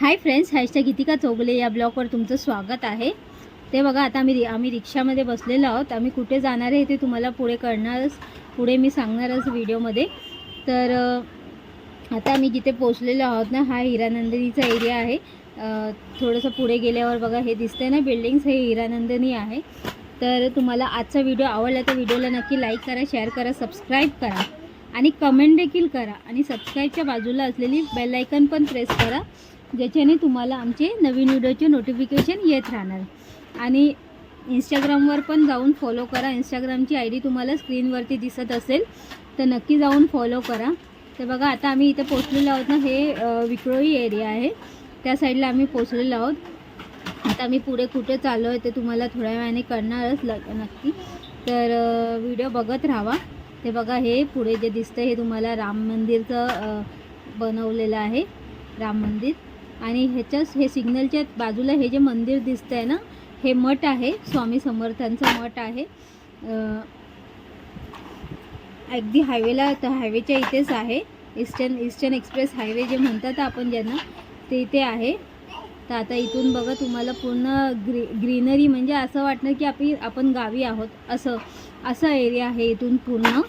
Hi friends hashtag Geetika Chougule या ब्लॉगवर तुमचं स्वागत आहे. ते बघा आता आम्ही आम्ही रिक्षामध्ये बसलेलो आहोत. आम्ही कुठे जाणार आहे ते तुम्हाला पुढे कळणारच पुढे मी सांगणारच व्हिडिओमध्ये तर आता आम्ही जिथे पोचलेलो आहोत ना हा हिरानंदिनीचा एरिया आहे. थोडंसं पुढे गेल्यावर बघा हे दिसतंय ना बिल्डिंग्स हे हिरानंदिनी आहे. तर तुम्हाला आजचा व्हिडिओ आवडला तर व्हिडिओला नक्की लाईक करा शेअर करा सबस्क्राईब करा. आणि कमेंट देखील करा. आणि सबस्क्राईबच्या बाजूला असलेली बेलायकन पण प्रेस करा. ज्याच्याने तुम्हाला आमचे नवीन व्हिडिओचे नोटिफिकेशन येत राहणार. आणि इंस्टाग्रामवर पण जाऊन फॉलो करा. इंस्टाग्रामची आय डी तुम्हाला स्क्रीनवरती दिसत असेल तर नक्की जाऊन फॉलो करा. तर बघा आता आम्ही इथं पोचलेलो आहोत ना हे विक्रोळी एरिया आहे. त्या साईडला आम्ही पोचलेलो आहोत. आता आम्ही पुढे कुठे चाललो आहे ते तुम्हाला थोड्या वेळाने कळणारच ल नक्की. तर व्हिडिओ बघत राहावा. ते बघा हे पुढे जे दिसतं हे तुम्हाला राम मंदिरचं बनवलेलं आहे. राम मंदिर. आणि ह्याच्याच हे सिग्नलच्या बाजूला हे जे मंदिर दिसतं आहे ना हे मठ आहे. स्वामी समर्थांचं मठ आहे. अगदी हायवेला तर हायवेच्या इथेच आहे. ईस्टर्न ईस्टर्न एक्सप्रेस हायवे जे म्हणतात आपण ज्यांना ते इथे आहे. तर आता इथून बघा तुम्हाला पूर्ण ग्री ग्रीनरी म्हणजे असं वाटणार की आपली आपण गावी आहोत. असं असा एरिया आहे इथून पूर्ण.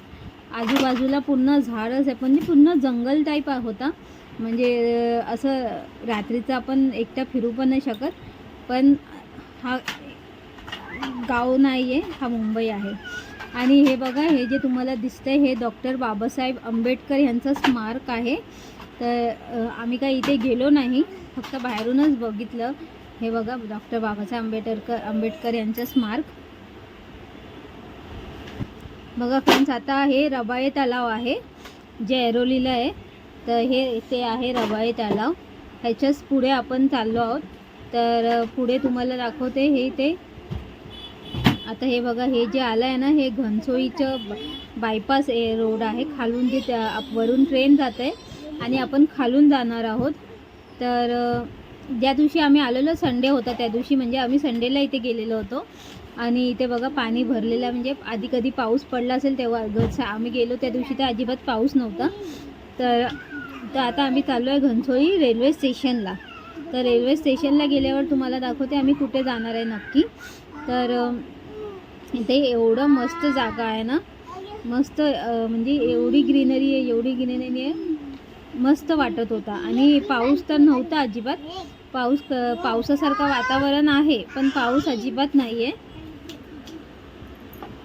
आजूबाजूला पूर्ण झाडच आहे. म्हणजे पूर्ण जंगल टाईप होता. म्हणजे असं रात्रीचं आपण एकटा फिरू पण नाही शकत. पण हा गाव नाही आहे हा मुंबई आहे. आणि हे बघा हे जे तुम्हाला दिसतंय हे डॉक्टर बाबासाहेब आंबेडकर यांचं स्मारक आहे. तर आम्ही काही इथे गेलो नाही. फक्त बाहेरूनच बघितलं. हे बघा डॉक्टर बाबासाहेब आंबेडकर आंबेडकर यांचं स्मारक. बघा फ्रेंड्स आता हे रबाळे तलाव आहे. जे ऐरोलीला आहे. तर हे ते आहे रबाळे तलाव. ह्याच्याच पुढे आपण चाललो आहोत. तर पुढे तुम्हाला दाखवते हे ते आता हे बघा हे जे आलं आहे ना हे घनसोळीचं बायपास ए रोड आहे. खालून जे त्या वरून ट्रेन जात आहे आणि आपण खालून जाणार आहोत. तर ज्या दिवशी आम्ही आलेलो संडे होता त्या दिवशी म्हणजे आम्ही संडेला इथे गेलेलो होतो. आणि इथे बघा पाणी भरलेलं म्हणजे आधी कधी पाऊस पडला असेल तेव्हा ग- आम्ही गेलो त्या दिवशी तर अजिबात पाऊस नव्हता. तर तर आता आम्ही चाललो आहे घनसोळी रेल्वे स्टेशनला तर रेल्वे स्टेशनला गेल्यावर तुम्हाला दाखवते आम्ही कुठे जाणार आहे नक्की. तर इथे एवढं मस्त जागा आहे ना. मस्त म्हणजे एवढी ग्रीनरी आहे एवढी ग्रीनरी आहे. मस्त वाटत होता. आणि पाऊस तर नव्हता अजिबात. पाऊस क पावसासारखं वातावरण आहे पण पाऊस अजिबात नाही आहे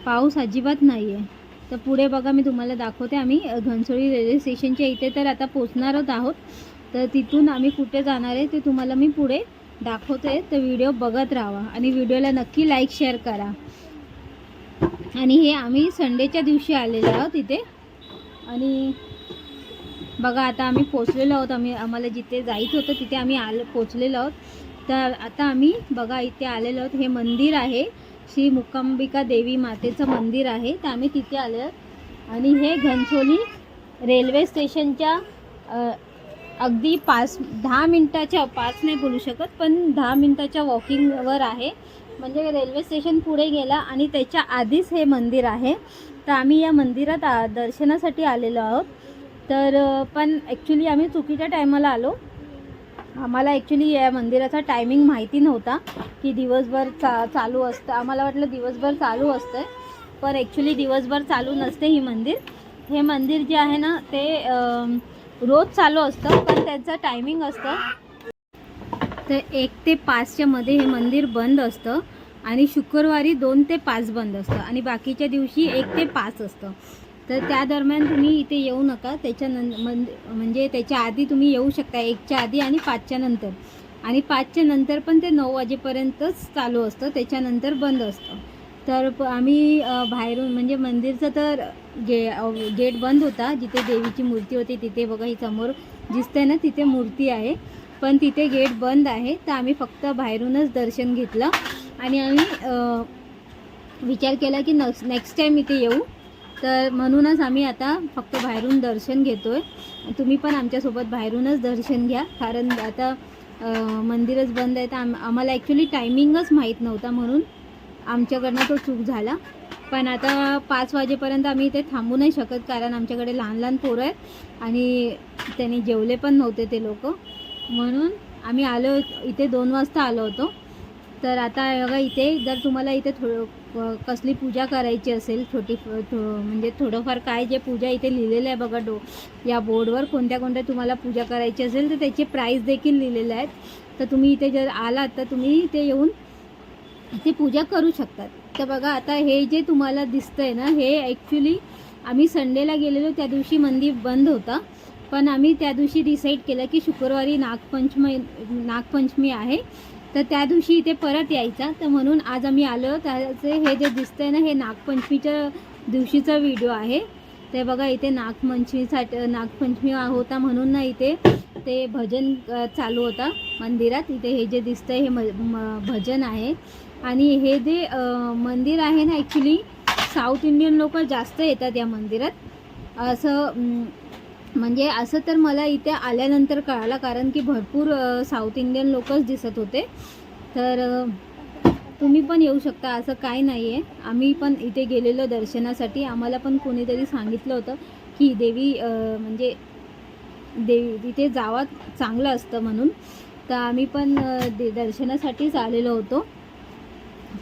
पाऊस अजिबात नाही आहे तर पुढे बघा मी तुम्हाला दाखवते. आम्ही घनसोळी रेल्वे स्टेशनच्या इथे तर आता पोचणारच आहोत तर तिथून आम्ही कुठे जाणार आहे ते तुम्हाला मी पुढे दाखवते. तर व्हिडिओ बघत राहा आणि व्हिडिओला नक्की लाईक शेअर करा. आणि हे आम्ही संडेच्या दिवशी आलेलो आहोत इथे. आणि बघा आता आम्ही पोचलेलो आहोत. आम्ही आम्हाला जिथे जायचं होतं तिथे आम्ही आलं पोचलेलो आहोत. तर आता आम्ही बघा इथे आलेलो आहोत. हे मंदिर आहे. श्री मुकांबिका देवी मातेचं मंदिर आहे. तर आम्ही तिथे आलो आणि हे घनसोली रेल्वे स्टेशनच्या अगदी पाच दहा मिनटाच्या पाच नाही बोलू शकत पण दहा मिनटाच्या वॉकिंगवर आहे. म्हणजे रेल्वे स्टेशन पुढे गेला आणि त्याच्या आधीच हे मंदिर आहे. तर आम्ही या मंदिरात दर्शनासाठी आलेलो आहोत. तर पण ॲक्च्युली आम्ही चुकीच्या टायमाला आलो. आम्हाला ॲक्च्युली या मंदिराचा टायमिंग माहिती नव्हता की दिवसभर चा चालू असतं. आम्हाला वाटलं दिवसभर चालू असतं पण ॲक्च्युली दिवसभर चालू नसते ही मंदिर. हे मंदिर जे आहे ना ते रोज चालू असतं पण त्यांचं टायमिंग असतं. तर एक ते पाचच्या मध्ये हे मंदिर बंद असतं आणि शुक्रवारी दोन ते पाच बंद असतं आणि बाकीच्या दिवशी एक ते पाच असतं. तर त्या दरम्यान तुम्ही इथे येऊ नका. त्याच्या म्हणजे त्याच्या आधी तुम्ही येऊ शकता. एकच्या आधी आणि पाचच्या नंतर. आणि पाचच्या नंतर पण ते नऊ वाजेपर्यंतच चालू असतं. त्याच्यानंतर बंद असतं. तर प- आम्ही बाहेरून म्हणजे मंदिरचं तर गे गेट बंद होता. जिथे देवीची मूर्ती होती तिथे बघा ही समोर दिसते ना तिथे मूर्ती आहे. पण तिथे गेट बंद आहे. तर आम्ही फक्त बाहेरूनच दर्शन घेतलं. आणि आम्ही विचार केला की नक्स नेक्स्ट टाईम इथे येऊ. तर म्हणूनच आम्ही आता फक्त बाहेरून दर्शन घेतो आहे तुम्ही पण आमच्यासोबत बाहेरूनच दर्शन घ्या. कारण आता मंदिरच बंद आहे. तर आम आम्हाला ॲक्च्युली टायमिंगच माहीत नव्हता म्हणून आमच्याकडनं तो चूक झाला. पण आता पाच वाजेपर्यंत आम्ही इथे थांबू नाही शकत कारण आमच्याकडे लहान लहान पोरं आहेत. आणि त्यांनी जेवले पण नव्हते ते लोक. म्हणून आम्ही आलो इथे दोन वाजता आलो होतो. तर आता बघा इथे जर तुम्हाला इथे थोडं कसली पूजा करायची असेल छोटी थो म्हणजे थोडंफार काय जे पूजा इथे लिहिलेलं आहे बघा डो या बोर्डवर कोणत्या कोणत्या तुम्हाला पूजा करायची असेल तर त्याचे प्राईस देखील लिहिलेले आहेत. तर तुम्ही इथे जर आलात तर तुम्ही इथे येऊन ती पूजा करू शकतात. तर बघा आता हे जे तुम्हाला दिसतंय ना हे ॲक्च्युली आम्ही संडेला गेलेलो त्या दिवशी मंदिर बंद होता. पण आम्ही त्या दिवशी डिसाईड केलं की शुक्रवारी नागपंचमी नागपंचमी आहे. तर त्या दिवशी इथे परत यायचा. तर म्हणून आज आम्ही आलो. त्याचे हे जे दिसतंय ना हे नागपंचमीच्या दिवशीचा व्हिडिओ आहे. ते बघा इथे नागपंचमीसाठी नागपंचमी होता म्हणून ना इथे ते भजन चालू होता मंदिरात. इथे हे जे दिसतंय हे म म- भजन आहे. आणि हे जे मंदिर आहे ना ॲक्च्युली साऊथ इंडियन लोक जास्त येतात या मंदिरात. असं म्हणजे असं तर मला इथे आल्यानंतर कळालं कारण की भरपूर साऊथ इंडियन लोकच दिसत होते. तर तुम्ही पण येऊ शकता असं काय नाही आहे आम्ही पण इथे गेलेलो दर्शनासाठी. आम्हाला पण कोणीतरी सांगितलं होतं की देवी म्हणजे देवी तिथे जावा चांगलं असतं म्हणून. तर आम्ही पण दे दर्शनासाठीच आलेलो होतो.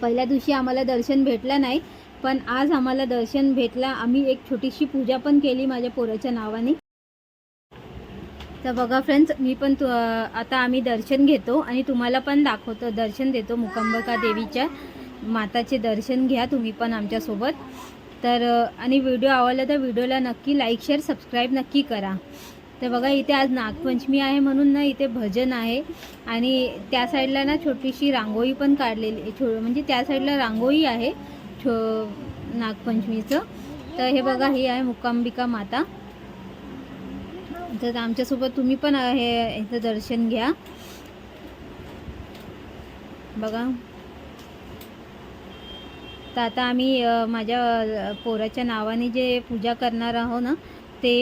पहिल्या दिवशी आम्हाला दर्शन भेटलं नाही पण आज आम्हाला दर्शन भेटला. आम्ही एक छोटीशी पूजा पण केली माझ्या पोराच्या नावाने. तर बघा फ्रेंड्स मी पण तु आता आम्ही दर्शन घेतो आणि तुम्हाला पण दाखवतो दर्शन देतो मुकंबका देवीच्या माताचे दर्शन घ्या तुम्ही पण आमच्यासोबत तर आणि व्हिडिओ आवडला तर व्हिडिओला नक्की लाईक शेअर सबस्क्राईब नक्की करा. तर बघा इथे आज नागपंचमी आहे म्हणून ना इथे भजन आहे. आणि त्या साईडला ना छोटीशी रांगोळी पण काढलेली छो म्हणजे त्या साईडला रांगोळी आहे छो नागपंचमीचं. तर हे बघा ही आहे मुकांबिका माता. तर आमच्यासोबत तुम्ही पण हे याचं दर्शन घ्या. बघा. तर आता आम्ही माझ्या पोराच्या नावाने जे पूजा करणार आहो ना ते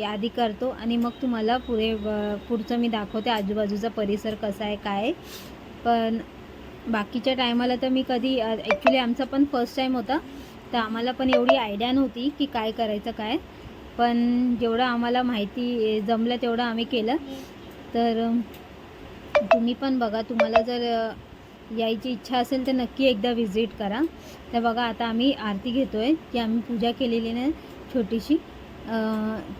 यादी करतो आणि मग तुम्हाला पुढे पुढचं मी दाखवते आजूबाजूचा परिसर कसा आहे काय आहे. पण बाकीच्या टायमाला तर मी कधी ॲक्च्युली आमचा पण फर्स्ट टाईम होता तर आम्हाला पण एवढी आयडिया नव्हती की काय करायचं काय. पण जेवढं आम्हाला माहिती जमलं तेवढं आम्ही केलं. तर तुम्ही पण बघा तुम्हाला जर यायची इच्छा असेल तर नक्की एकदा व्हिजिट करा. तर बघा आता आम्ही आरती घेतो आहे की आम्ही पूजा केलेली ना छोटीशी.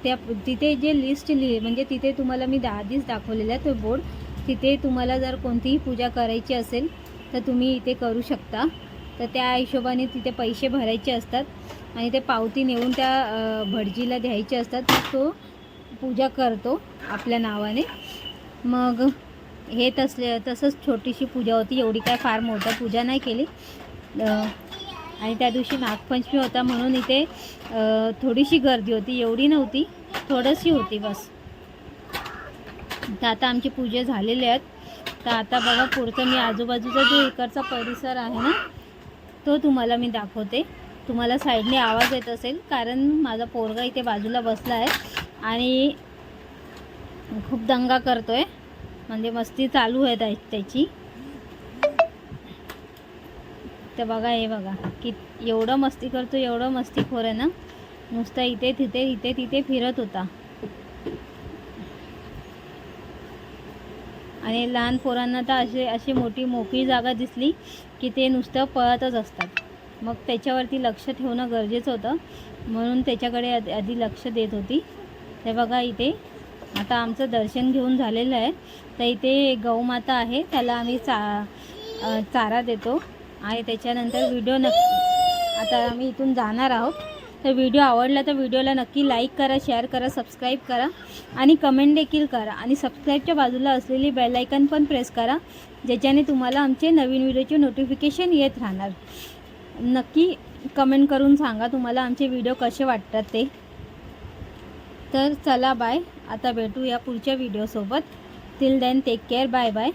त्या तिथे जे लिस्ट लिहि म्हणजे तिथे तुम्हाला मी दहा आधीच दाखवलेला आहे तो बोर्ड तिथे तुम्हाला जर कोणतीही पूजा करायची असेल तर तुम्ही इथे करू शकता. तर त्या हिशोबाने तिथे पैसे भरायचे असतात आणि ते पावती नेऊन त्या भटजीला द्यायचे असतात. मग तो पूजा करतो आपल्या नावाने. मग हे तसले तसंच छोटीशी पूजा होती. एवढी काय फार मोठा पूजा नाही केली. आणि त्या दिवशी नागपंचमी होता म्हणून इथे थोडीशी गर्दी होती. एवढी नव्हती थोडीशी होती बस. तर आता आमची पूजा झालेली आहेत. तर आता बघा पुढचं मी आजूबाजूचा जो इकडचा परिसर आहे ना तो तुम्हाला मी दाखवते. तुम्हाला साईडने आवाज येत असेल कारण माझा पोरगा इथे बाजूला बसला आहे आणि खूप दंगा करतो आहे म्हणजे मस्ती चालू आहे त्या- त्याची. तर बघा हे बघा की एवढं मस्ती करतो एवढं मस्तीखोर आहे ना. नुसतं इथे तिथे इथे तिथे फिरत होता. आणि लहान पोरांना तर असे अशी मोठी मोकळी जागा दिसली की ते नुसतं पळतच असतात. मग त्याच्यावरती लक्ष ठेवणं गरजेचं होतं. म्हणून त्याच्याकडे आधी आधी लक्ष देत होती. ते बघा इथे आता आमचं दर्शन घेऊन झालेलं आहे. तर इथे गौमाता आहे त्याला आम्ही चा चारा देतो. आणि त्याच्यानंतर व्हिडिओ नक्की. आता आम्ही इथून जाणार आहोत. तर व्हिडिओ आवडला तर व्हिडिओला नक्की लाईक करा शेअर करा सबस्क्राईब करा आणि कमेंट देखील करा. आणि सबस्क्राईबच्या बाजूला असलेली बेलायकन पण प्रेस करा ज्याच्याने तुम्हाला आमचे नवीन व्हिडिओचे नोटिफिकेशन येत राहणार. नक्की कमेंट करून सांगा तुम्हाला आमचे व्हिडिओ कसे वाटतात ते. तर चला बाय आता भेटू या पुढच्या व्हिडिओसोबत till then take care bye bye